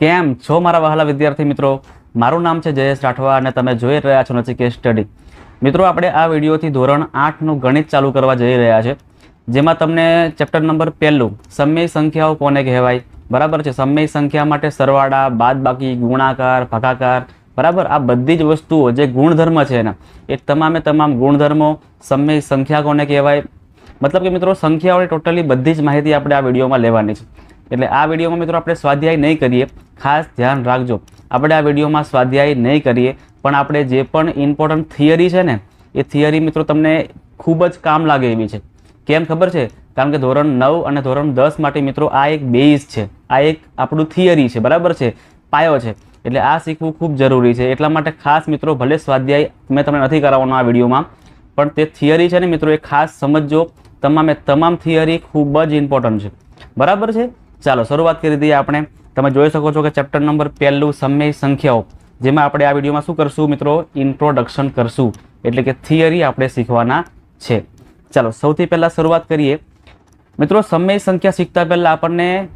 કેમ છો મારા વહાલા વિદ્યાર્થી મિત્રો? મારું નામ છે જયેશ રાઠવા અને તમે જોઈ રહ્યા છો નચિકેત સ્ટડી. મિત્રો, આપણે આ વિડીયોથી ધોરણ આઠનું ગણિત ચાલુ કરવા જઈ રહ્યા છે, જેમાં તમને ચેપ્ટર નંબર પહેલું, સમય સંખ્યાઓ કોને કહેવાય? બરાબર છે, સમય સંખ્યા માટે સરવાળા, બાદબાકી, ગુણાકાર, ભાગાકાર, બરાબર? આ બધી જ વસ્તુઓ જે ગુણધર્મ છે એના, એ તમામે તમામ ગુણધર્મો સમય સંખ્યા કોને કહેવાય? મતલબ કે મિત્રો, સંખ્યાઓની ટોટલી બધી જ માહિતી આપણે આ વિડીયોમાં લેવાની છે. એટલે આ વિડીયોમાં મિત્રો આપણે સ્વાધ્યાય નહીં કરીએ. ખાસ ધ્યાન રાખજો. આપણે આ વિડીયોમાં સ્વાધ્યાય નહીં કરીએ, પણ આપણે જે પણ ઇમ્પોર્ટન્ટ થિયરી છે ને, એ થિયરી મિત્રો તમને ખૂબ જ કામ લાગે એવી છે. કેમ ખબર છે? કારણ કે ધોરણ નવ અને ધોરણ દસ માટે મિત્રો આ એક બેઝ છે. આ એક આપણું થિયરી છે. બરાબર છે? પાયો છે. એટલે આ શીખવું ખૂબ જરૂરી છે. એટલા માટે ખાસ મિત્રો ભલે સ્વાધ્યાય મેં તમને નથી કરાવવાનો આ વિડીયોમાં, પણ તે થિયરી છે ને મિત્રો એ ખાસ સમજજો. તમામે તમામ થિયરી ખૂબ જ ઇમ્પોર્ટન્ટ છે. બરાબર છે? ચાલો, શરૂઆત કરી દઈએ આપણે. તમે જોઈ શકો છો કે ચેપ્ટર નંબર પહેલું સમય સંખ્યાઓ, જેમાં આપણે આ વિડીયોમાં શું કરશું મિત્રો? ઇન્ટ્રોડક્શન કરશું. એટલે કે થિયરી આપણે શીખવાના છે. ચાલો, સૌથી પહેલાં શરૂઆત કરીએ. મિત્રો, સમય સંખ્યા શીખતા પહેલાં આપણને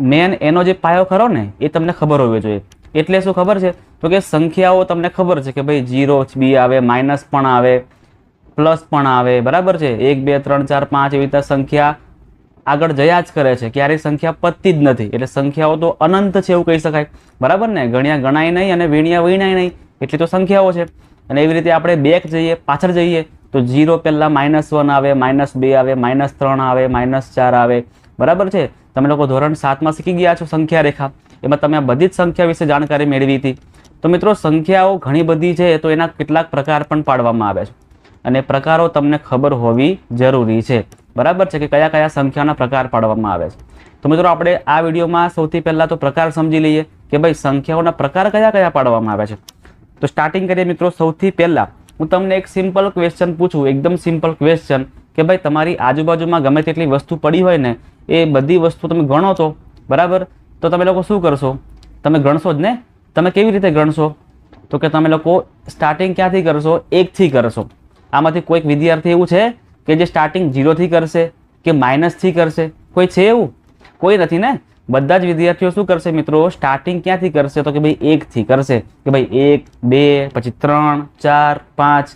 મેન એનો જે પાયો ખરો ને, એ તમને ખબર હોવી જોઈએ. એટલે શું ખબર છે? તો કે સંખ્યાઓ તમને ખબર છે કે ભાઈ જીરો બી આવે માઇનસ પણ આવે પ્લસ પણ આવે. બરાબર છે? એક, બે, ત્રણ, ચાર, પાંચ એવી રીતે સંખ્યા આગળ જયા જ કરે છે, ક્યારેય સંખ્યા પતતી જ નથી. એટલે સંખ્યાઓ તો અનંત છે એવું કહી શકાય. બરાબર ને? ગણ્યા ગણાય નહીં અને વીણ્યા વીણાય નહીં. એટલી તો સંખ્યાઓ છે. અને એવી રીતે આપણે બેક જઈએ, પાછળ જઈએ, તો જીરો પહેલાં માઇનસ વન આવે માઇનસ બે આવે માઇનસ ત્રણ આવે માઇનસ ચાર આવે. બરાબર છે? તમે લોકો ધોરણ સાતમાં શીખી ગયા છો સંખ્યા રેખા. એમાં તમે આ બધી જ સંખ્યા વિશે જાણકારી મેળવી હતી. તો મિત્રો, સંખ્યાઓ ઘણી બધી છે, તો એના કેટલાક પ્રકાર પણ પાડવામાં આવે છે. અને પ્રકારો તમને ખબર હોવી જરૂરી છે. બરાબર છે કે કયા કયા સંખ્યાના પ્રકાર પાડવામાં આવે છે? તો મિત્રો આપણે આ વિડીયોમાં સૌથી પહેલાં તો પ્રકાર સમજી લઈએ કે ભાઈ સંખ્યાઓના પ્રકાર કયા કયા પાડવામાં આવે છે. તો સ્ટાર્ટિંગ કરીએ મિત્રો સૌથી પહેલાં. હું તમને એક સિમ્પલ ક્વેશ્ચન પૂછું, એકદમ સિમ્પલ ક્વેશ્ચન કે ભાઈ તમારી આજુબાજુમાં ગમે તેટલી વસ્તુ પડી હોય ને, એ બધી વસ્તુ તમે ગણો તો, બરાબર? તો તમે લોકો શું કરશો? તમે ગણશો જ ને? તમે કેવી રીતે ગણશો? તો કે તમે લોકો સ્ટાર્ટિંગ ક્યાંથી કરશો? એકથી કરશો. આમાંથી કોઈક વિદ્યાર્થી એવું છે કે જે સ્ટાર્ટિંગ જીરોથી કરશે, કે માઇનસથી કરશે, કોઈ છે એવું? કોઈ નથી ને? બધા જ વિદ્યાર્થીઓ શું કરશે મિત્રો? સ્ટાર્ટિંગ ક્યાંથી કરશે? તો કે ભાઈ એકથી કરશે. કે ભાઈ એક, બે, પછી ત્રણ, ચાર, પાંચ,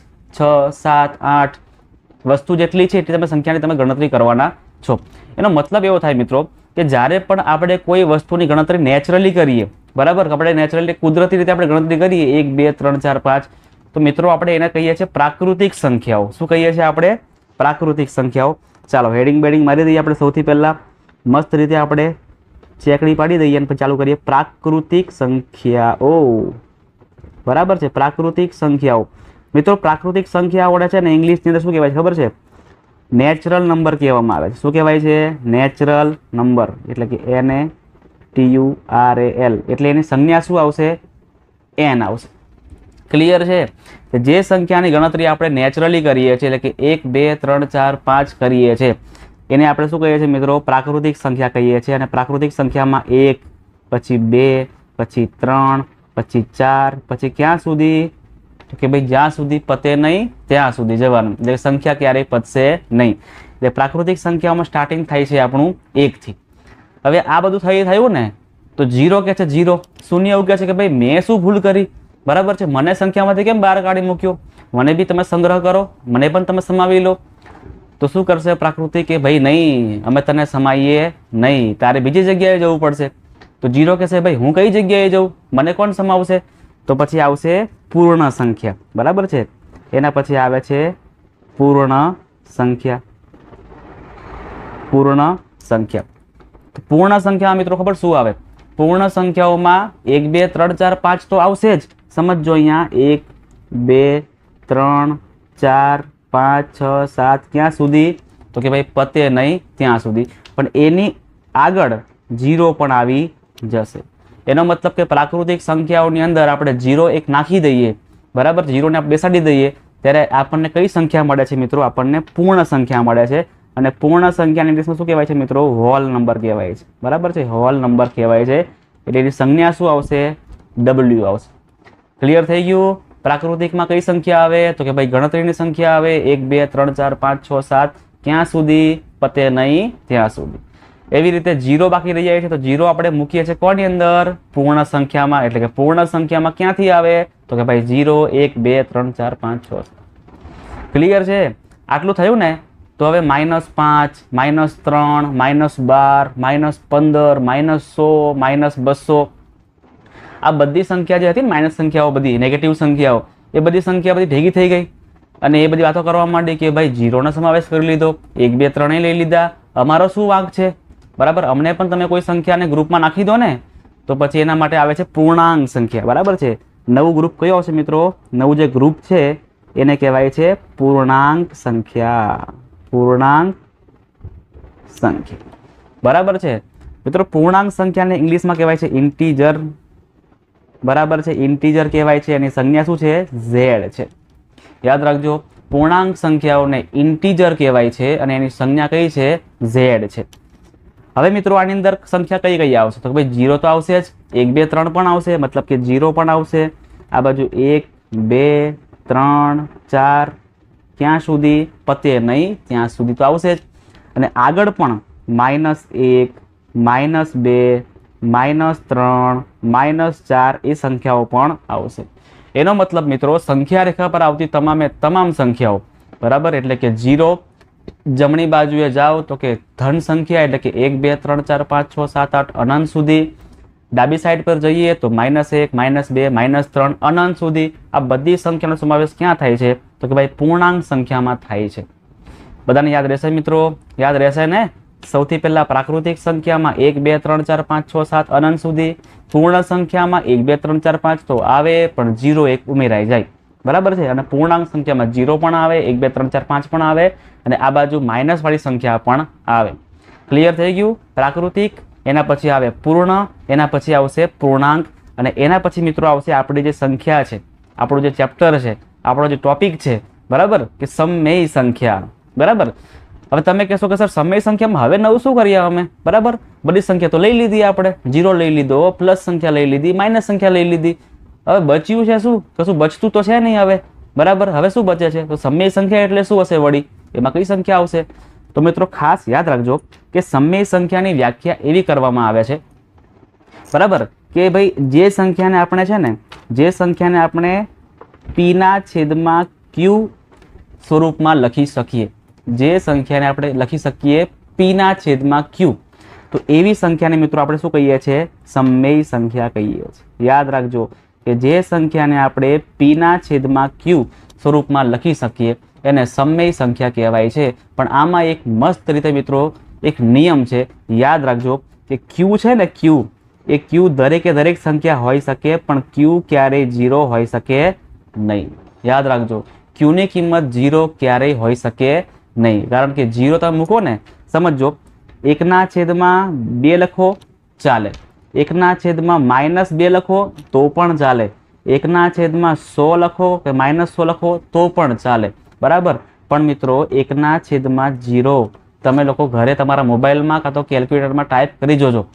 છ, સાત, આઠ વસ્તુ જેટલી છે એટલી તમે સંખ્યાની તમે ગણતરી કરવાના છો. એનો મતલબ એવો થાય મિત્રો કે જ્યારે પણ આપણે કોઈ વસ્તુની ગણતરી નેચરલી કરીએ, બરાબર? આપણે નેચરલી કુદરતી રીતે આપણે ગણતરી કરીએ, એક, બે, ત્રણ, ચાર, પાંચ, તો મિત્રો આપણે એને કહીએ છીએ પ્રાકૃતિક સંખ્યાઓ. શું કહીએ છીએ આપણે? પ્રાકૃતિક સંખ્યાઓ. ચાલો હેડિંગ બેડિંગ મારી દઈએ આપણે સૌથી પહેલાં. મસ્ત રીતે આપણે ચેકડી પાડી દઈએ અને ચાલુ કરીએ. પ્રાકૃતિક સંખ્યાઓ. બરાબર છે, પ્રાકૃતિક સંખ્યાઓ. મિત્રો, પ્રાકૃતિક સંખ્યાઓને છે ને ઇંગ્લિશની અંદર શું કહેવાય છે? ખબર છે? નેચરલ નંબર કહેવામાં આવે છે. શું કહેવાય છે? Natural number. એટલે કે N T U R A L એટલે એની સંજ્ઞા શું આવશે? એન આવશે. ક્લિયર છે? કે જે સંખ્યાની ગણતરી આપણે નેચરલી કરીએ છીએ, એટલે કે એક, બે, ત્રણ, ચાર, પાંચ કરીએ છીએ. એને આપણે શું કહીએ છીએ મિત્રો? પ્રાકૃતિક સંખ્યા કહીએ છીએ અને પ્રાકૃતિક સંખ્યામાં એક, પછી બે, પછી ત્રણ, પછી ચાર, પછી ક્યાં સુધી? કે ભાઈ જ્યાં સુધી પતે નહીં, ત્યાં સુધી જવાનું. એટલે સંખ્યા ક્યારેય પતશે નહીં. એટલે પ્રાકૃતિક સંખ્યાઓમાં સ્ટાર્ટિંગ થાય છે આપણું એકથી. હવે આ બધું થઈ, થયું ને, તો જીરો કે છે જીરો શૂન્ય એવું કહે છે કે ભાઈ મેં શું ભૂલ કરી? બરાબર છે? મને સંખ્યામાંથી કેમ બહાર કાઢી મૂક્યો? મને બી તમે સંગ્રહ કરો, મને પણ તમે સમાવી લો. તો શું કરશે પ્રકૃતિ કે ભાઈ નહીં, અમે તને સમાઈએ નહીં, તારે બીજી જગ્યાએ જવું પડશે. તો જીરો કહેશે, ભાઈ, હું કઈ જગ્યાએ જઉં? મને કોણ સમાવશે? તો પછી આવશે પૂર્ણ સંખ્યા. બરાબર છે? એના પછી આવે છે પૂર્ણ સંખ્યા. પૂર્ણ સંખ્યા. તો પૂર્ણ સંખ્યા મિત્રો ખબર શું આવે? પૂર્ણ સંખ્યાઓમાં એક, બે, ત્રણ, ચાર, પાંચ તો આવશે જ. સમજો અહીંયા એક, બે, ત્રણ, ચાર, પાંચ, છ, સાત ક્યાં સુધી? તો કે ભાઈ પતે નહીં ત્યાં સુધી. પણ એની આગળ જીરો પણ આવી જશે. એનો મતલબ કે પ્રાકૃતિક સંખ્યાઓની અંદર આપણે જીરો એક નાખી દઈએ, બરાબર? જીરોને આપણે બેસાડી દઈએ, ત્યારે આપણને કઈ સંખ્યા મળે છે મિત્રો? આપણને પૂર્ણ સંખ્યા મળે છે. અને પૂર્ણ સંખ્યાની ઇંગ્લિશમાં શું કહેવાય છે મિત્રો? હોલ નંબર કહેવાય છે. બરાબર છે? હોલ નંબર કહેવાય છે. એટલે એની સંજ્ઞા શું આવશે? ડબલ્યુ આવશે. ક્લિયર થઈ ગયું? પ્રાકૃતિકમાં કઈ સંખ્યા આવે? તો કે ભાઈ ગણતરીની સંખ્યા આવે? એક, બે, ત્રણ, ચાર, પાંચ, છ, સાત. ક્યાં સુધી? પતે નહીં, ત્યાં સુધી. એવી રીતે જીરો બાકી રહી જાય છે, તો જીરો આપણે મૂકીએ છીએ કોની અંદર? પૂર્ણ સંખ્યામાં, એટલે કે પૂર્ણ સંખ્યામાં ક્યાંથી આવે? તો કે ભાઈ જીરો એક, બે, ત્રણ, ચાર, પાંચ, છ ક્લિયર છે? આટલું થયું ને, તો હવે માઇનસ પાંચ, માઇનસ ત્રણ, માઇનસ બાર, માઇનસ પંદર, માઇનસ સો, માઇનસ બસો આ બધી સંખ્યા જે હતી માઇનસ સંખ્યાઓ બધી નેગેટિવ સંખ્યાઓ, એ બધી સંખ્યા બધી ભેગી થઈ ગઈ. અને એ બધી વાતો કરવા માંડી કે ભાઈ જીરોનો સમાવેશ કરી લીધો, એક, બે, ત્રણેય લઈ લીધા. અમારો શું વાંક છે? બરાબર? અમને પણ તમે કોઈ સંખ્યાને ગ્રુપમાં નાખી દો ને, તો પછી એના માટે આવે છે પૂર્ણાંક સંખ્યા. બરાબર છે? નવું ગ્રુપ કયો આવશે મિત્રો? નવું જે ગ્રુપ છે, એને કહેવાય છે પૂર્ણાંક સંખ્યા. પૂર્ણાંક સંખ્યા. બરાબર છે? મિત્રો, પૂર્ણાંક સંખ્યાને ઇંગ્લિશમાં કહેવાય છે ઇન્ટીજર. બરાબર છે? ઇન્ટીજર કહેવાય છે. એની સંજ્ઞા શું છે? ઝેડ છે. યાદ રાખજો, પૂર્ણાંક સંખ્યાઓને ઇન્ટીજર કહેવાય છે અને એની સંજ્ઞા કઈ છે? ઝેડ છે. હવે મિત્રો, આની અંદર સંખ્યા કઈ કઈ આવશે? તો ભાઈ, જીરો તો આવશે જ. એક, બે, ત્રણ પણ આવશે. મતલબ કે જીરો પણ આવશે. આ બાજુ એક, બે, ત્રણ, ચાર, ક્યાં સુધી? પતે નહીં, ત્યાં સુધી તો આવશે જ. અને આગળ પણ માઇનસ એક, માઇનસ બે માઇનસ ત્રણ, માઇનસ ચાર એ સંખ્યાઓ પણ આવશે. એનો મતલબ મિત્રો, સંખ્યા રેખા પર આવતી તમામે તમામ સંખ્યાઓ, બરાબર? એટલે કે જીરો જમણી બાજુએ જાઓ તો કે ધન સંખ્યા, એટલે કે એક, બે, ત્રણ, ચાર, પાંચ, છ, સાત, આઠ, અનંત સુધી. ડાબી સાઈડ પર જઈએ તો માઇનસ એક, માઇનસ બે, માઇનસ ત્રણ, અનંત સુધી. આ બધી સંખ્યાનો સમાવેશ ક્યાં થાય છે? તો કે ભાઈ, પૂર્ણાંક સંખ્યામાં થાય છે. બધાને યાદ રહેશે મિત્રો? યાદ રહેશે ને? સૌથી પહેલા પ્રાકૃતિક સંખ્યામાં એક, બે, ત્રણ, ચાર, પાંચ, છ, સાત અનંત સુધી. પૂર્ણ સંખ્યામાં એક, બે, ત્રણ, ચાર, પાંચ તો આવે, પણ જીરો એક ઉમેરાઈ જાય. બરાબર છે? અને પૂર્ણાંક સંખ્યામાં જીરો પણ આવે, એક, બે, ત્રણ, ચાર, પાંચ પણ આવે, અને આ બાજુ માઇનસવાળી સંખ્યા પણ આવે. ક્લિયર થઈ ગયું? પ્રાકૃતિક, એના પછી આવે પૂર્ણ, એના પછી આવશે પૂર્ણાંક, અને એના પછી મિત્રો આવશે આપણી જે સંખ્યા છે, આપણું જે ચેપ્ટર છે, આપણો જે ટોપિક છે, બરાબર? કે સમમેય સંખ્યા બરાબર? હવે તમે કહેશો કે, સર, સમય સંખ્યામાં હવે નવું શું કરીએ અમે? બરાબર? બધી સંખ્યા તો લઈ લીધી આપણે. જીરો લઈ લીધો પ્લસ સંખ્યા લઈ લીધી માઇનસ સંખ્યા લઈ લીધી. હવે બચ્યું છે શું? કશું બચતું તો છે નહીં હવે? બરાબર? હવે શું બચે છે? તો સમય સંખ્યા એટલે શું હશે વળી? એમાં કઈ સંખ્યા આવશે? તો મિત્રો ખાસ યાદ રાખજો કે સમય સંખ્યાની વ્યાખ્યા એવી કરવામાં આવે છે. બરાબર? કે ભાઈ, જે સંખ્યાને આપણે છે ને, જે સંખ્યાને આપણે પીના છેદમાં ક્યુ સ્વરૂપમાં લખી શકીએ. જે સંખ્યાને આપણે લખી શકીએ પીના છેદમાં ક્યુ. તો એવી સંખ્યાને મિત્રો આપણે શું કહીએ છીએ? સમમેય સંખ્યા કહીએ છીએ. યાદ રાખજો કે જે સંખ્યાને આપણે પીના છેદમાં ક્યુ સ્વરૂપમાં લખી શકીએ, એને સમમેય સંખ્યા કહેવાય છે. પણ આમાં એક મસ્ત રીતે મિત્રો એક નિયમ છે. યાદ રાખજો કે ક્યુ છે ને ક્યુ, એ ક્યુ દરેકે દરેક સંખ્યા હોઈ શકે, પણ ક્યુ ક્યારેય ઝીરો હોઈ શકે નહીં. યાદ રાખજો ક્યુની કિંમત જીરો ક્યારેય હોઈ શકે નહીં. કારણ કે જીરો તમે મૂકો ને સમજો એકના છેદમાં બે લખો, ચાલે. એકના છેદમાં માઇનસ બે લખો, તો પણ ચાલે. એકના છેદમાં સો લખો કે માઇનસ સો લખો, તો પણ ચાલે. બરાબર? પણ મિત્રો, એકના છેદમાં જીરો તમે લોકો ઘરે તમારા મોબાઈલમાં કાં તો કેલ્ક્યુલેટરમાં ટાઈપ કરી જોજો.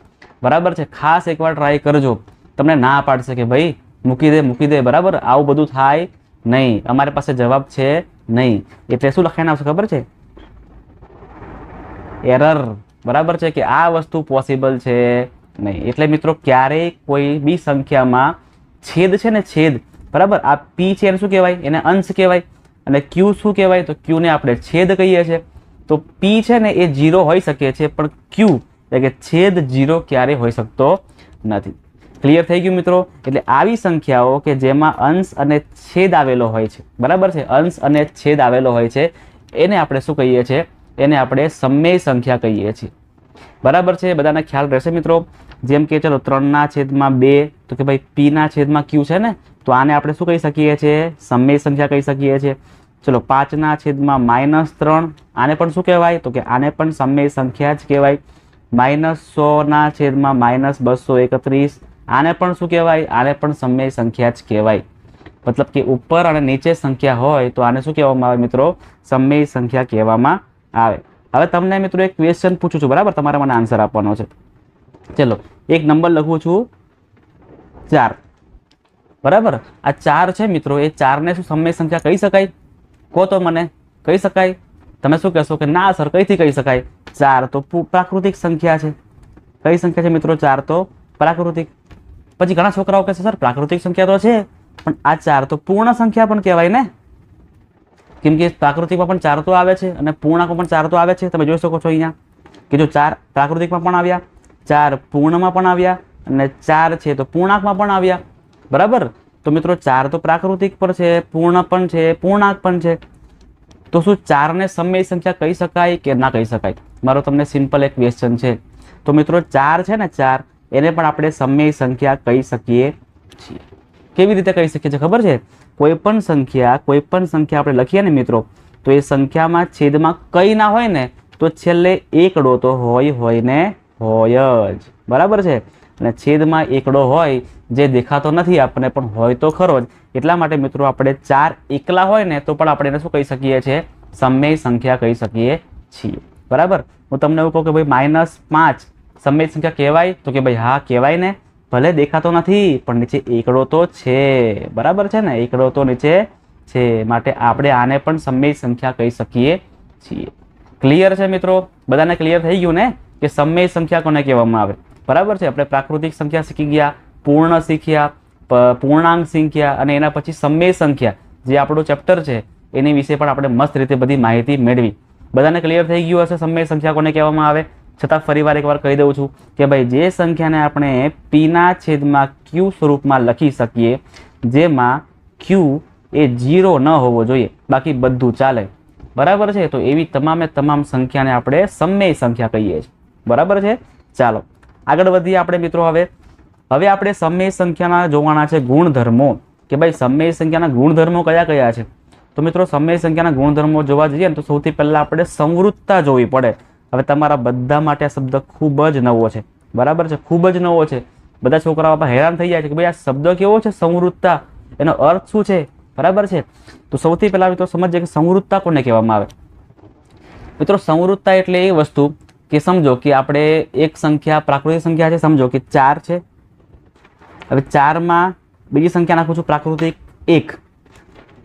બરાબર છે? ખાસ એકવાર ટ્રાય કરજો. તમને ના પાડશે કે ભાઈ, મૂકી દે મૂકી દે. બરાબર? આવું બધું થાય નહીં. અમારી પાસે જવાબ છે નહીં. એટલે શું લખાઈને આવશે ખબર છે? એરર બરાબર છે કે આ વસ્તુ પોસિબલ છે? નહીં. એટલે મિત્રો, ક્યારેય કોઈ બી સંખ્યામાં છેદ છે ને છેદ, બરાબર? આ પી છે એને શું કહેવાય? એને અંશ કહેવાય. અને ક્યુ શું કહેવાય? તો ક્યુને આપણે છેદ કહીએ છીએ. તો પી છે ને એ જીરો હોઈ શકે છે, પણ ક્યુ એટલે કે છેદ જીરો ક્યારેય હોઈ શકતો નથી. ક્લિયર થઈ ગયું મિત્રો? એટલે આવી સંખ્યાઓ કે જેમાં અંશ અને છેદ આવેલો હોય છે. બરાબર છે? અંશ અને છેદ આવેલો હોય છે. એને આપણે શું કહીએ છીએ? એને આપણે સમય સંખ્યા કહીએ છીએ. બરાબર છે? બધાને ખ્યાલ રહેશે મિત્રો? જેમ કે ચલો, ત્રણના છેદમાં બે, તો કે ભાઈ પીના છેદમાં ક્યુ છે ને? તો આને આપણે શું કહી શકીએ છીએ? સમય સંખ્યા કહી શકીએ છીએ. ચલો, પાંચના છેદમાં માઇનસ ત્રણ, આને પણ શું કહેવાય? તો કે આને પણ સમય સંખ્યા જ કહેવાય. માઇનસ સોના છેદમાં માઇનસ બસો એકત્રીસ આને પણ શું કહેવાય? આને પણ સમય સંખ્યા જ કહેવાય. મતલબ કે ઉપર અને નીચે સંખ્યા હોય તો આને શું કહેવામાં આવે મિત્રો? સમય સંખ્યા કહેવામાં આવે. હવે તમને મિત્રો એક ક્વેશ્ચન પૂછું છું, બરાબર? તમારે મને આન્સર આપવાનો છે. ચલો, એક નંબર લખું છું. ચાર. બરાબર? આ ચાર છે મિત્રો, એ ચારને શું સમય સંખ્યા કહી શકાય? કહો તો મને, કહી શકાય? તમે શું કહેશો કે ના સર, કઈથી કહી શકાય? ચાર તો પ્રાકૃતિક સંખ્યા છે. કઈ સંખ્યા છે મિત્રો ચાર તો? પ્રાકૃતિક. પછી ઘણા છોકરાઓ કહેશે સર, પ્રાકૃતિક સંખ્યા તો છે, પણ આ ચાર તો પૂર્ણ સંખ્યા પણ કહેવાય ને. કેમ કે પ્રાકૃતિકમાં પણ ચાર તો આવે છે અને પૂર્ણાંકમાં પણ ચાર તો આવે છે. તમે જોઈ શકો છો અહીંયા કે જો ચાર પ્રાકૃતિકમાં પણ આવ્યા, ચાર પૂર્ણમાં પણ આવ્યા અને ચાર છે તો પૂર્ણાંકમાં પણ આવ્યા. બરાબર? તો મિત્રો, ચાર તો પ્રાકૃતિક પર છે, પૂર્ણ પણ છે, પૂર્ણાંક પણ છે. તો શું ચારને સમય સંખ્યા કહી શકાય કે ના કહી શકાય? મારો તમને સિમ્પલ એક ક્વેશ્ચન છે. તો મિત્રો, ચાર છે ને, ચાર એને પણ આપણે સમય સંખ્યા કહી શકીએ છીએ. કેવી રીતે કહી શકીએ છીએ? ખબર છે? કોઈ પણ સંખ્યા, કોઈ પણ સંખ્યા આપણે લખીએ ને મિત્રો, તો એ સંખ્યામાં છેદમાં કઈ ના હોય ને, તો છેલ્લે એકડો તો હોય હોય ને હોય જ. બરાબર છે? અને છેદમાં એકડો હોય, જે દેખાતો નથી આપણને, પણ હોય તો ખરો જ. એટલા માટે મિત્રો આપણે ચાર એકલા હોય ને, તો પણ આપણે એને શું કહી શકીએ છીએ? સમય સંખ્યા કહી શકીએ છીએ. બરાબર? હું તમને એવું કહું કે ભાઈ માઇનસ પાંચ સમય સંખ્યા કહેવાય? તો કે ભાઈ, હા, કહેવાય ને. ભલે દેખાતો નથી, પણ નીચે એકડો તો છે. બરાબર છે ને? એકડો તો નીચે છે. માટે આપણે આને પણ સમય સંખ્યા કહી શકીએ છીએ. ક્લિયર છે મિત્રો? બધાને ક્લિયર થઈ ગયું ને? કે સમય સંખ્યા કોને કહેવામાં આવે? બરાબર છે? આપણે પ્રાકૃતિક સંખ્યા શીખી ગયા, પૂર્ણ શીખ્યા પૂર્ણાંક શીખ્યા, અને એના પછી સમય સંખ્યા, જે આપણું ચેપ્ટર છે, એની વિશે પણ આપણે મસ્ત રીતે બધી માહિતી મેળવી. બધાને ક્લિયર થઈ ગયું હશે? સમય સંખ્યા કોને કહેવામાં આવે? છતાં ફરીવાર એકવાર કહી દઉં છું કે ભાઈ, જે સંખ્યાને આપણે પીના છેદમાં ક્યુ સ્વરૂપમાં લખી શકીએ, જેમાં ક્યુ એ જીરો ન હોવો જોઈએ, બાકી બધું ચાલે. બરાબર છે? તો એવી તમામે તમામ સંખ્યાને આપણે સમય સંખ્યા કહીએ છીએ. બરાબર છે? ચાલો, આગળ વધીએ આપણે મિત્રો હવે. હવે આપણે સમય સંખ્યાના જોવાના છે ગુણધર્મો. કે ભાઈ, સમય સંખ્યાના ગુણધર્મો કયા કયા છે? તો મિત્રો, સમય સંખ્યાના ગુણધર્મો જોવા જઈએ ને તો સૌથી પહેલાં આપણે સંવૃત્તા જોવી પડે. હવે તમારા બધા માટે આ શબ્દ ખૂબ જ નવો છે. બરાબર છે? ખૂબ જ નવો છે. બધા છોકરાઓ હેરાન થઈ જાય છે કે ભાઈ આ શબ્દ કેવો છે? સંવૃત્તા એનો અર્થ શું છે? બરાબર છે? તો સૌથી પહેલાં મિત્રો સમજીએ કે સંવૃત્તા કોને કહેવામાં આવે? મિત્રો સંવૃત્તા એટલે એ વસ્તુ કે સમજો કે આપણે એક સંખ્યા, પ્રાકૃતિક સંખ્યા છે, સમજો કે ચાર છે. હવે ચારમાં બીજી સંખ્યા નાખું છું, પ્રાકૃતિક એક.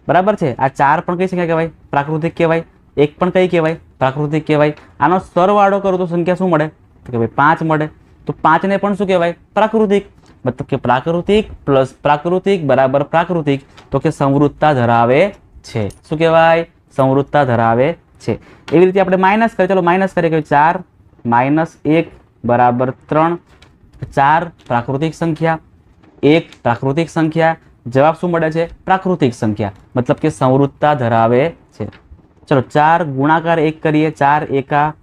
બરાબર છે? આ ચાર પણ કઈ સંખ્યા કહેવાય? પ્રાકૃતિક કહેવાય. એક પણ કઈ કહેવાય? પ્રાકૃતિક કહેવાય. આનો સરવાળો કરું તો સંખ્યા શું મળે? તો કે ભાઈ પાંચ મળે. તો પાંચને પણ શું કહેવાય? પ્રાકૃતિક. મતલબ કે પ્રાકૃતિક પ્લસ પ્રાકૃતિક બરાબર પ્રાકૃતિક. તો કે સમૃદ્ધતા ધરાવે છે. શું કહેવાય? સમૃદ્ધતા ધરાવે છે. એવી રીતે આપણે માઇનસ કરીએ. ચલો માઇનસ કરીએ કે ચાર માઇનસ એક બરાબર ત્રણ. ચાર પ્રાકૃતિક સંખ્યા. એક પ્રાકૃતિક સંખ્યા. જવાબ શું મળે છે? પ્રાકૃતિક સંખ્યા. મતલબ કે સમૃદ્ધતા ધરાવે છે. ચલો, ચાર ગુણાકાર એક કરીએ, ચાર એકા,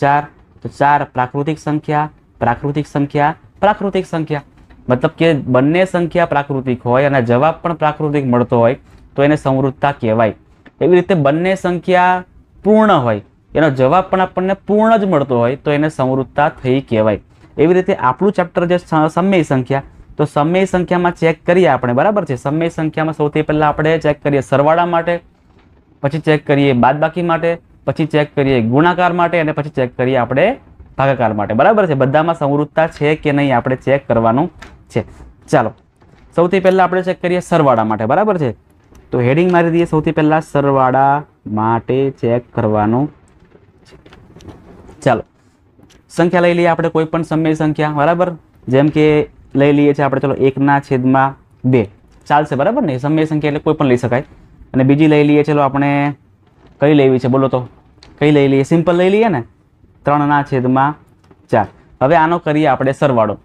ચાર, તો ચાર પ્રાકૃતિક સંખ્યા પ્રાકૃતિક સંખ્યા પ્રાકૃતિક સંખ્યા. મતલબ કે બંને સંખ્યા પ્રાકૃતિક હોય અને જવાબ પણ પ્રાકૃતિક મળતો હોય, તો એને સમૃદ્ધતા કહેવાય. એવી રીતે બંને સંખ્યા પૂર્ણ હોય, એનો જવાબ પણ આપણને પૂર્ણ જ મળતો હોય, તો એને સમૃદ્ધતા થઈ કહેવાય. એવી રીતે આપણું ચેપ્ટર જે સમય સંખ્યા. તો સમય સંખ્યામાં ચેક કરીએ આપણે, બરાબર છે? સમય સંખ્યામાં સૌથી પહેલાં આપણે ચેક કરીએ સરવાળા માટે. પછી ચેક કરીએ બાદબાકી માટે, પછી ચેક કરીએ ગુણાકાર માટે અને પછી ચેક કરીએ આપણે ભાગાકાર માટે. બરાબર છે? બધામાં સમૃદ્ધતા છે કે નહીં આપણે ચેક કરવાનું છે. ચાલો, સૌથી પહેલાં આપણે ચેક કરીએ સરવાળા માટે. બરાબર છે? તો હેડિંગ મારી દઈએ સૌથી પહેલાં સરવાળા માટે ચેક કરવાનું ચાલો, સંખ્યા લઈ લઈએ આપણે કોઈ પણ સમય સંખ્યા. બરાબર? જેમ કે લઈ લઈએ છીએ આપણે, ચલો, એકના છેદમાં બે. ચાલશે, બરાબર ને? સમય સંખ્યા એટલે કોઈ પણ લઈ શકાય. અને બીજી લઈ લઈએ, ચલો આપણે કઈ લેવી છે? બોલો તો. કઈ લઈ લઈએ? સિમ્પલ લઈ લઈએ ને? ત્રણના છેદમાં ચાર. હવે આનો કરીએ આપણે સરવાળો.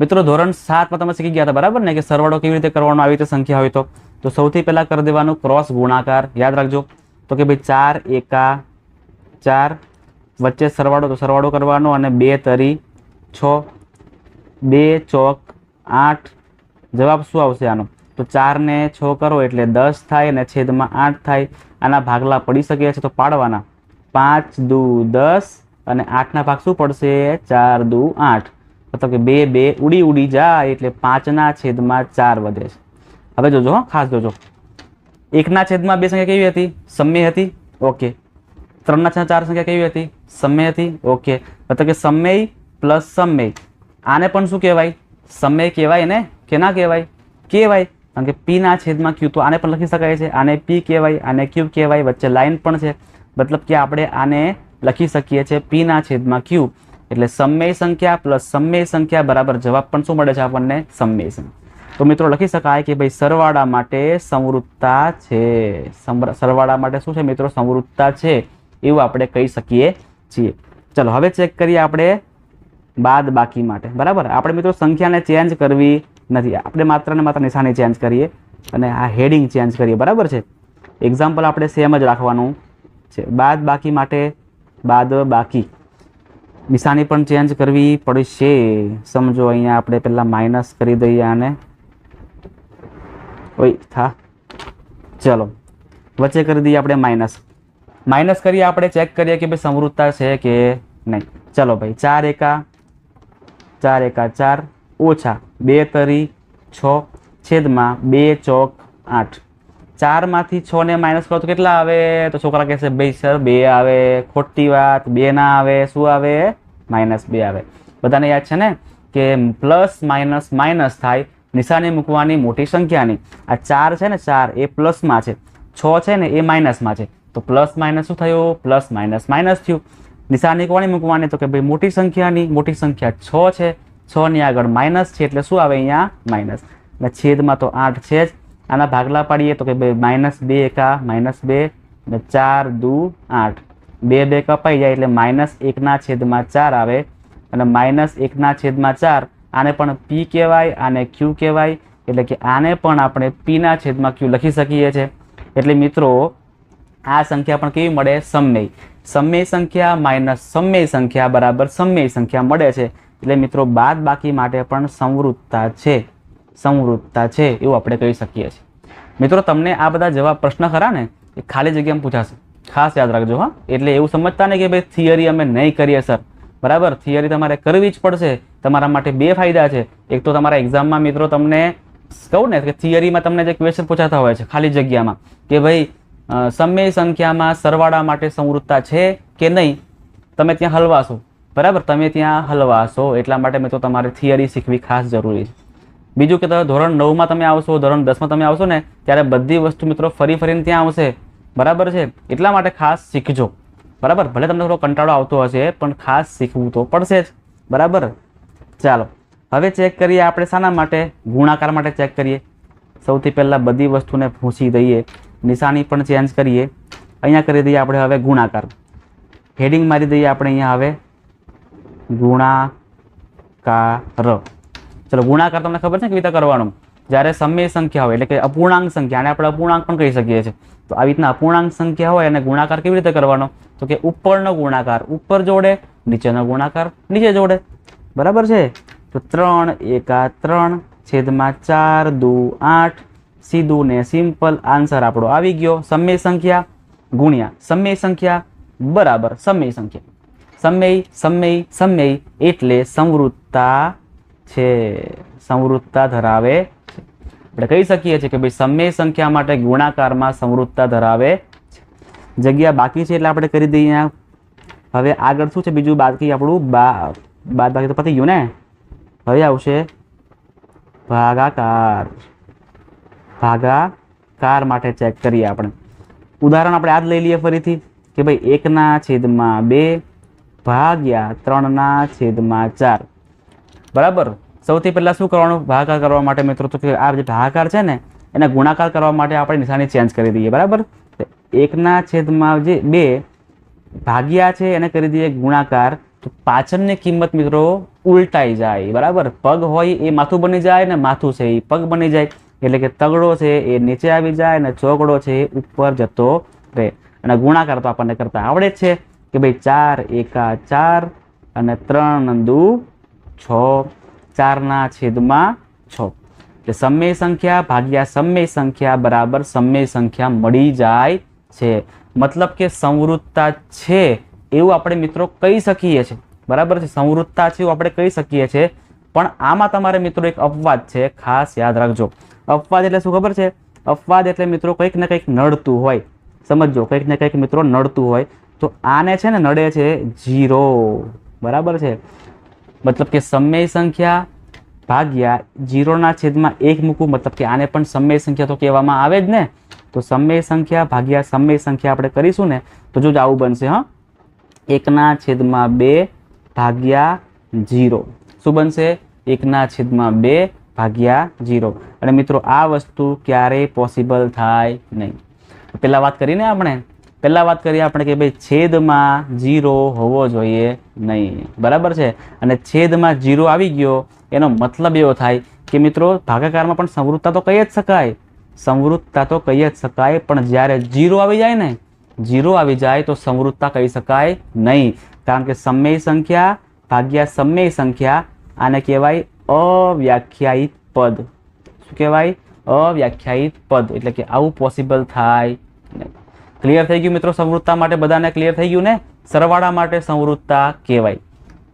મિત્રો, ધોરણ સાતમાં તમે શીખી ગયા હતા, બરાબર ને? કે સરવાળો કેવી રીતે કરવાનો, આવી રીતે સંખ્યા હોય તો. તો સૌથી પહેલાં કરી દેવાનું ક્રોસ ગુણાકાર. યાદ રાખજો. તો કે ભાઈ ચાર એકા ચાર વચ્ચે સરવાળો, તો સરવાળો કરવાનો અને બે તરી છ. બે ચોક આઠ. જવાબ શું આવશે આનો? તો ચારને છ કરો એટલે દસ થાય અને છેદમાં આઠ થાય. આના ભાગલા પડી શકે છે તો પાડવાના. પાંચ દુ દસ અને આઠના ભાગ શું પડશે? ચાર દુ આઠ. મતલબ કે બે બે ઉડી ઉડી જાય એટલે પાંચના છેદમાં ચાર વધે છે. હવે જોજો હા, ખાસ જોજો. એકના છેદમાં બે સંખ્યા કેવી હતી? સમય હતી? ઓકે. ત્રણના છેદમાં ચાર સંખ્યા કેવી હતી? સમય હતી? ઓકે. મતલબ કે સમય પ્લસ સમય આને પણ શું કહેવાય? સમય કહેવાય ને? કે ના કહેવાય? કહેવાય. કારણ કે પી ના છેદમાં ક્યુ તો આને પણ લખી શકાય છે. આને પી કહેવાય, આને ક્યુ કહેવાય, વચ્ચે લાઇન પણ છે. મતલબ કે આપણે આને લખી શકીએ છીએ પીના છેદમાં ક્યુ એટલે સમય સંખ્યા પ્લસ સમય સંખ્યા બરાબર જવાબ પણ શું મળે છે આપણને? સમય સંખ્યા. તો મિત્રો લખી શકાય કે ભાઈ સરવાળા માટે સમૃદ્ધતા છે. સરવાળા માટે શું છે મિત્રો? સમૃદ્ધતા છે. એવું આપણે કહી શકીએ છીએ. ચલો, હવે ચેક કરીએ આપણે બાદ બાકી માટે. બરાબર? આપણે મિત્રો સંખ્યાને ચેન્જ કરવી નથી. આપણે માત્ર ને માત્ર નિશાની ચેન્જ કરીએ અને આ હેડિંગ ચેન્જ કરીએ. બરાબર છે? એક્ઝામ્પલ આપણે સેમ જ રાખવાનું છે. બાદ બાકી માટે બાદ બાકી. નિશાની પણ ચેન્જ કરવી પડશે. સમજો, અહીંયા આપણે પહેલાં માઇનસ કરી દઈએ આને. ઓય, થા. ચલો. વચ્ચે કરી દઈએ આપણે માઇનસ માઇનસ કરીએ આપણે ચેક કરીએ કે ભાઈ સમૃદ્ધતા છે કે નહીં. ચલો ભાઈ, ચાર એકા ચાર એકા ચાર. ઓછા બે તરી છ છેદમાં બે ચોક આઠ. ચારમાંથી છ ને માઇનસ કરો તો કેટલા આવે? તો છોકરા કહેશે ભાઈ સર, બે આવે. ખોટી વાત, બે ના આવે. શું આવે? માઇનસ બે આવે. બધાને યાદ છે ને કે પ્લસ માઇનસ માઇનસ થાય, નિશાની મૂકવાની મોટી સંખ્યાની. આ ચાર છે ને, ચાર એ પ્લસમાં છે. છ છે ને, એ માઇનસમાં છે. તો પ્લસ માઇનસ શું થયું? પ્લસ માઇનસ માઇનસ થયું. નિશાની કોની મૂકવાની? તો કે ભાઈ મોટી સંખ્યાની, મોટી સંખ્યા છ છે. છ ની આગળ માઇનસ છે એટલે શું આવે અહીંયા? માઇનસ અને છેદમાં તો આઠ છે જ. આના ભાગલા પાડીએ તો કે ભાઈ માઇનસ બે એકા માઇનસ બે અને ચાર દુ આઠ. બે બે કપાઈ જાય એટલે માઇનસ એકના છેદમાં ચાર આવે. અને માઇનસ એકના છેદમાં ચાર, આને પણ પી કહેવાય, આને ક્યુ કહેવાય. એટલે કે આને પણ આપણે પીના છેદમાં ક્યુ લખી શકીએ છીએ. એટલે મિત્રો, આ સંખ્યા પણ કેવી મળે? સમય સમય સંખ્યા માઇનસ સમય સંખ્યા બરાબર સમય સંખ્યા મળે છે. એટલે મિત્રો બાદ બાકી માટે પણ સંવૃત્તા છે. સંવૃત્તા છે એવું આપણે કહી શકીએ છીએ. મિત્રો, તમને આ બધા જવાબ પ્રશ્ન ખરા ને? એ ખાલી જગ્યામાં પૂછાશે. ખાસ યાદ રાખજો, હા. એટલે એવું સમજતા ને કે ભાઈ થિયરી અમે નહીં કરીએ સર બરાબર? થિયરી તમારે કરવી જ પડશે. તમારા માટે બે ફાયદા છે. એક તો તમારા એક્ઝામમાં મિત્રો તમને કહું ને કે થિયરીમાં તમને જે ક્વેશ્ચન પૂછાતા હોય છે, ખાલી જગ્યામાં, કે ભાઈ સમય સંખ્યામાં સરવાળા માટે સંવૃત્તા છે કે નહીં? તમે ત્યાં હલવાશો. બરાબર, તમે ત્યાં હલવાશો, એટલા માટે મિત્રો તમારે થિયરી શીખવી ખાસ જરૂરી છે. બીજું કે તમે ધોરણ નવમાં તમે આવશો, ધોરણ દસમાં તમે આવશો ને, ત્યારે બધી વસ્તુ મિત્રો ફરી ફરીને ત્યાં આવશે. બરાબર છે? એટલા માટે ખાસ શીખજો. બરાબર? ભલે તમને થોડો કંટાળો આવતો હશે, પણ ખાસ શીખવું તો પડશે જ. બરાબર? ચાલો, હવે ચેક કરીએ આપણે શાના માટે? ગુણાકાર માટે ચેક કરીએ. સૌથી પહેલાં બધી વસ્તુને ભૂંસી દઈએ. નિશાની પણ ચેન્જ કરીએ. અહીંયા કરી દઈએ આપણે હવે ગુણાકાર. હેડિંગ મારી દઈએ આપણે અહીંયા હવે. ગુણાકાર. ચલો, ગુણાકાર તમને ખબર છે કેવી રીતે કરવાનો? જ્યારે સમય સંખ્યા હોય, એટલે કે અપૂર્ણાંક સંખ્યા અને આપણે અપૂર્ણાંક પણ કહી શકીએ છીએ. તો આવી રીતના અપૂર્ણાંક સંખ્યા હોય અને ગુણાકાર કેવી રીતે કરવાનો? તો કે ઉપરનો ગુણાકાર, ઉપર જોડે, નીચેનો ગુણાકાર, નીચે જોડે. બરાબર છે? તો ત્રણ એકા ત્રણ છેદમાં ચાર દુ આઠ, સીધું ને સિમ્પલ આન્સર આપણો આવી ગયો. સમય સંખ્યા ગુણ્યા. સમય સંખ્યા બરાબર, સમય સંખ્યા. સમય સમય સમય એટલે સંવૃત્તા છે. સંવૃત્તા ધરાવે છે. આપણે કહી શકીએ છીએ કે ભાઈ સમય સંખ્યા માટે ગુણાકારમાં સંવૃત્તા ધરાવે છે. જગ્યા બાકી છે એટલે આપણે કરી દઈએ હવે આગળ શું છે? બીજું બાકી આપણું બા, બાદ બાકી તો પતી ગયું ને? હવે આવશે ભાગાકાર. ભાગાકાર માટે ચેક કરીએ આપણે. ઉદાહરણ આપણે આ જ લઈ લઈએ ફરીથી કે ભાઈ એકના છેદમાં બે ભાગ્યા ત્રણના છેદમાં ચાર. બરાબર? સૌથી પહેલાં શું કરવાનું? ભાગાકાર કરવા માટે મિત્રો, તો કે આ જે ભાગાકાર છે ને, એને ગુણાકાર કરવા માટે આપણે નિશાની ચેન્જ કરી દઈએ, બરાબર? એકના છેદમાં જે બે ભાગ્યા છે, એને કરી દઈએ ગુણાકાર. તો પાછળની કિંમત મિત્રો ઉલટાઈ જાય, બરાબર? પગ હોય એ માથું બની જાય ને માથું છે એ પગ બની જાય. એટલે કે તગડો છે એ નીચે આવી જાય અને ચોકડો છે એ ઉપર જતો રહે. અને ગુણાકાર તો આપણને કરતા આવડે જ છે. કે ભાઈ ચાર એકા ચાર અને ત્રણ દુ છ. ચારના છેદમાં છ. એટલે સમય સંખ્યા ભાગ્યા સમય સંખ્યા બરાબર સમય સંખ્યા મળી જાય છે. મતલબ કે સંવૃત્તા છે એવું આપણે મિત્રો કહી શકીએ છીએ. બરાબર છે? સંવૃત્તા છે એવું આપણે કહી શકીએ છીએ. પણ આમાં તમારે મિત્રો એક અપવાદ છે, ખાસ યાદ રાખજો. અપવાદ એટલે શું ખબર છે? અપવાદ એટલે મિત્રો કંઈક ને કંઈક નડતું હોય. સમજો કંઈક ને કંઈક મિત્રો નડતું હોય. તો આને છે ને નડે છે જીરો બરાબર છે? મતલબ કે સમય સંખ્યા ભાગ્યા જીરોના છેદમાં એક મૂકવું, મતલબ કે આને પણ સમય સંખ્યા તો કહેવામાં આવે જ ને? તો સમય સંખ્યા ભાગ્યા સમય સંખ્યા આપણે કરીશું ને, તો જો આવું બનશે, હા? એકના છેદમાં બે ભાગ્યા જીરો શું બનશે? એકના છેદમાં બે ભાગ્યા જીરો અને મિત્રો, આ વસ્તુ ક્યારેય પોસિબલ થાય નહીં. પહેલાં વાત કરીને આપણે? પહેલાં વાત કરીએ આપણે કે ભાઈ છેદમાં જીરો હોવો જોઈએ નહીં. બરાબર છે? અને છેદમાં જીરો આવી ગયો, એનો મતલબ એવો થાય કે મિત્રો, ભાગાકારમાં પણ સંવૃત્તા તો કહી જ શકાય. સંવૃત્તા તો કહી જ શકાય, પણ જ્યારે જીરો આવી જાય ને, જીરો આવી જાય તો સંવૃત્તા કહી શકાય નહીં. કારણ કે સમય સંખ્યા ભાગ્યા સમય સંખ્યા, આને કહેવાય અવ્યાખ્યાયિત પદ. શું કહેવાય? અવ્યાખ્યાયિત પદ. એટલે કે આવું પોસિબલ થાય ક્લિયર થઈ ગયું મિત્રો સંવૃત્તા માટે બધાને ક્લિયર થઈ ગયું ને? સરવાળા માટે સંવૃત્તા કહેવાય.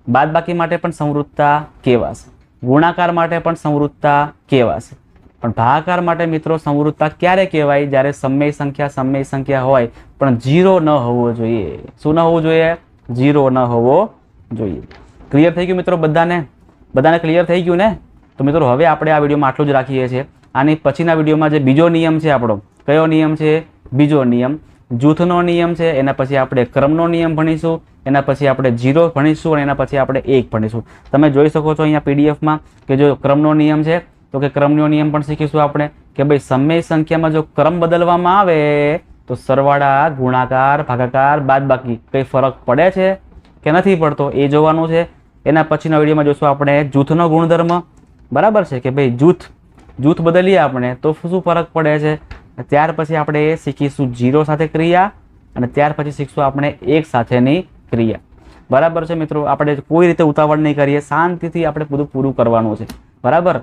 બાદબાકી માટે પણ સંવૃત્તા કહેવાશે. ગુણાકાર માટે પણ સંવૃત્તા કહેવાશે. પણ ભાગાકાર માટે મિત્રો સંવૃત્તા ક્યારે કહેવાય? જ્યારે સમય સંખ્યા સમય સંખ્યા હોય, પણ જીરો ન હોવો જોઈએ. શું ન હોવું જોઈએ? જીરો ન હોવો જોઈએ. ક્લિયર થઈ ગયું મિત્રો બધાને? બધાને ક્લિયર થઈ ગયું ને? તો મિત્રો હવે આપણે આ વિડીયોમાં આટલું જ રાખીએ છીએ. આની પછીના વિડીયોમાં જે બીજો નિયમ છે આપણો. કયો નિયમ છે? બીજો નિયમ જૂથનો નિયમ છે, એના પછી આપણે ક્રમનો નિયમ ભણીશું, એના પછી આપણે જીરો ભણીશું અને એના પછી આપણે એક ભણીશું. તમે જોઈ શકો છો અહીંયા પીડીએફમાં કે જો ક્રમનો નિયમ છે, તો કે ક્રમનો નિયમ પણ શીખીશું આપણે, કે ભાઈ સમય સંખ્યામાં જો ક્રમ બદલવામાં આવે, તો સરવાળા, ગુણાકાર, ભાગાકાર, બાદબાકી કંઈ ફરક પડે છે કે નથી પડતો એ જોવાનું છે. એના પછીના વિડીયોમાં જોઈશું આપણે જૂથનો ગુણધર્મ. બરાબર છે કે ભાઈ જૂથ જૂથ બદલીએ આપણે, તો શું ફરક પડે છે? ત્યાર પછી આપણે શીખીશું જીરો સાથે ક્રિયા અને ત્યાર પછી શીખશું આપણે એક સાથેની ક્રિયા. બરાબર છે મિત્રો? આપણે કોઈ રીતે ઉતાવળ નહીં કરીએ. શાંતિથી આપણે બધું પૂરું કરવાનું છે. બરાબર?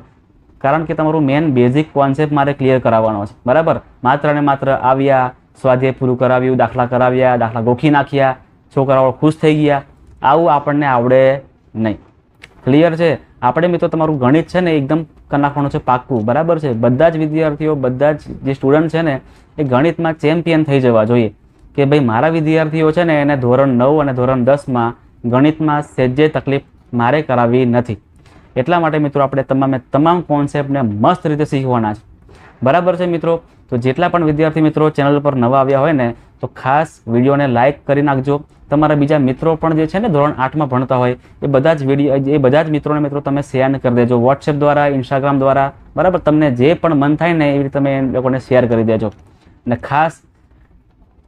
કારણ કે તમારું મેન બેઝિક કોન્સેપ્ટ મારે ક્લિયર કરાવવાનો છે. બરાબર? માત્ર ને માત્ર આવ્યા, સ્વાધ્યાય પૂરું કરાવ્યું, દાખલા કરાવ્યા, દાખલા ગોખી નાખ્યા, છોકરાઓ ખુશ થઈ ગયા. આવું આપણને આવડે નહીં. ક્લિયર છે? આપણે મિત્રો તમારું ગણિત છે ને એકદમ કરી નાખવાનું છે, પાક્કું. બરાબર છે? બધા જ વિદ્યાર્થીઓ, બધા જ જે સ્ટુડન્ટ છે ને, એ ગણિતમાં ચેમ્પિયન થઈ જવા જોઈએ. કે ભાઈ, મારા વિદ્યાર્થીઓ છે ને, એને ધોરણ નવ અને ધોરણ દસમાં ગણિતમાં સેજે તકલીફ મારે કરાવી નથી. એટલા માટે મિત્રો આપણે તમામે તમામ કોન્સેપ્ટને મસ્ત રીતે શીખવાના છે. બરાબર છે મિત્રો? તો જેટલા પણ વિદ્યાર્થી મિત્રો ચેનલ પર નવા આવ્યા હોય ને, તો ખાસ વિડીયોને લાઇક કરી નાખજો. તમારા બીજા મિત્રો પણ જે છે ને ધોરણ આઠમાં ભણતા હોય, એ બધા જ વીડિયો એ બધા જ મિત્રોને મિત્રો તમે શેર કરી દેજો. વોટ્સએપ દ્વારા ઇન્સ્ટાગ્રામ દ્વારા, બરાબર? તમને જે પણ મન થાય ને એવી રીતે તમે લોકોને શેર કરી દેજો. અને ખાસ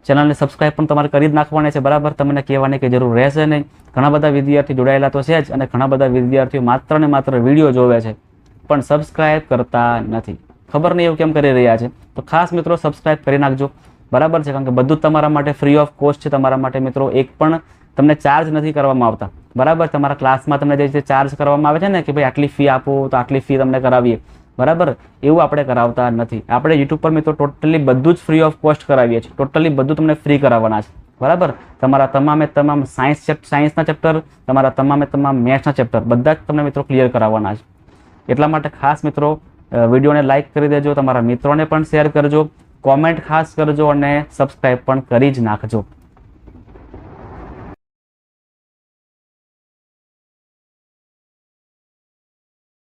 ચેનલને સબસ્ક્રાઇબ પણ તમારે કરી જ નાખવાની છે, બરાબર? તમને કહેવાની કે જરૂર રહેશે નહીં. ઘણા બધા વિદ્યાર્થી જોડાયેલા તો છે જ અને ઘણા બધા વિદ્યાર્થીઓ માત્ર ને માત્ર વીડિયો જોવે છે, પણ સબસ્ક્રાઇબ કરતા નથી. ખબર નહીં એવું કેમ કરી રહ્યા છે? તો ખાસ મિત્રો સબસ્ક્રાઇબ કરી નાખજો. બરાબર છે, કારણ કે બધું તમારા માટે ફ્રી ઓફ કોસ્ટ છે, તમારા માટે મિત્રો એક પણ તમને ચાર્જ નથી કરવામાં આવતા. બરાબર, તમારા ક્લાસમાં તમને જે રીતે ચાર્જ કરવામાં આવે છે ને, કે ભાઈ આટલી ફી આપો, તો આટલી ફી તમને કરાવીએ. બરાબર, એવું આપણે કરાવતા નથી. આપણે યુટ્યુબ પર મિત્રો ટોટલી બધું જ ફ્રી ઓફ કોસ્ટ કરાવીએ છીએ. ટોટલી બધું તમને ફ્રી કરાવવાના છે. બરાબર, તમારા તમામે તમામ સાયન્સ સાયન્સના ચેપ્ટર તમારા તમામે તમામ મેથ્સના ચેપ્ટર બધા જ તમને મિત્રો ક્લિયર કરાવવાના છે. એટલા માટે ખાસ મિત્રો વિડીયોને લાઇક કરી દેજો, તમારા મિત્રોને પણ શેર કરજો. કોમેન્ટ ખાસ કરજો અને સબસ્ક્રાઈબ પણ કરી જ નાખજો.